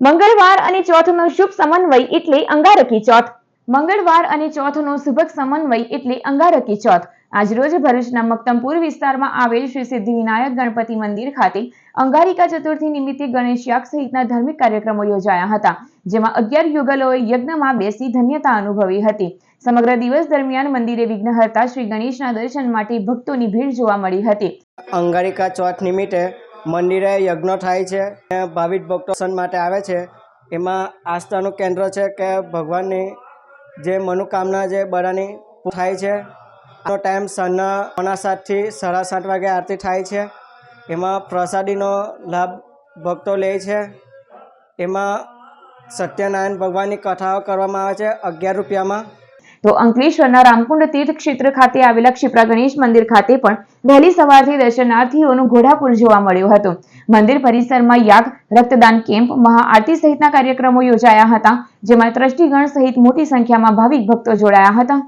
મંગળવાર અને ચોથનો શુભ સમન્વય એટલે અંગારકી ચોથ. મંગળવાર અને ચોથનો શુભક સમન્વય એટલે અંગારકી ચોથ. આજરોજ ભરૂચના મક્તમપુર વિસ્તારમાં આવેલ શ્રી સિદ્ધિવિનાયક ગણપતિ મંદિર ખાતે અંગારિકા ચતુર્થી નિમિત્તે ગણેશ યાગ સહિતના ધાર્મિક કાર્યક્રમો યોજાયા હતા, જેમાં અગિયાર યુગલોએ યજ્ઞમાં બેસી ધન્યતા અનુભવી હતી. સમગ્ર દિવસ દરમિયાન મંદિરે વિઘ્નહર્તા શ્રી ગણેશના દર્શન માટે ભક્તોની ભીડ જોવા મળી હતી. અંગારિકા ચોથ નિમિત્તે મંદિરે યજ્ઞ થાય છે. ભાવિક ભક્તો માટે આવે છે. એમાં આસ્થાનું કેન્દ્ર છે કે ભગવાનની જે મનોકામના જે બધાની થાય છે. આનો ટાઈમ સાંજના પોણા સાતથી સાડા સાત વાગે આરતી થાય છે. એમાં પ્રસાદીનો લાભ ભક્તો લે છે. એમાં સત્યનારાયણ ભગવાનની કથાઓ કરવામાં આવે છે. અગિયાર રૂપિયામાં તો અંકલેશ્વરના રામકુંડ તીર્થ ક્ષેત્ર ખાતે આવેલા ક્ષિપ્રા ગણેશ મંદિર ખાતે પણ વહેલી સવારથી દર્શનાર્થીઓનું ઘોડાપુર જોવા મળ્યું હતું. મંદિર પરિસરમાં યાગ, રક્તદાન કેમ્પ, મહાઆરતી સહિતના કાર્યક્રમો યોજાયા હતા, જેમાં ટ્રસ્ટીગણ સહિત મોટી સંખ્યામાં ભાવિક ભક્તો જોડાયા હતા.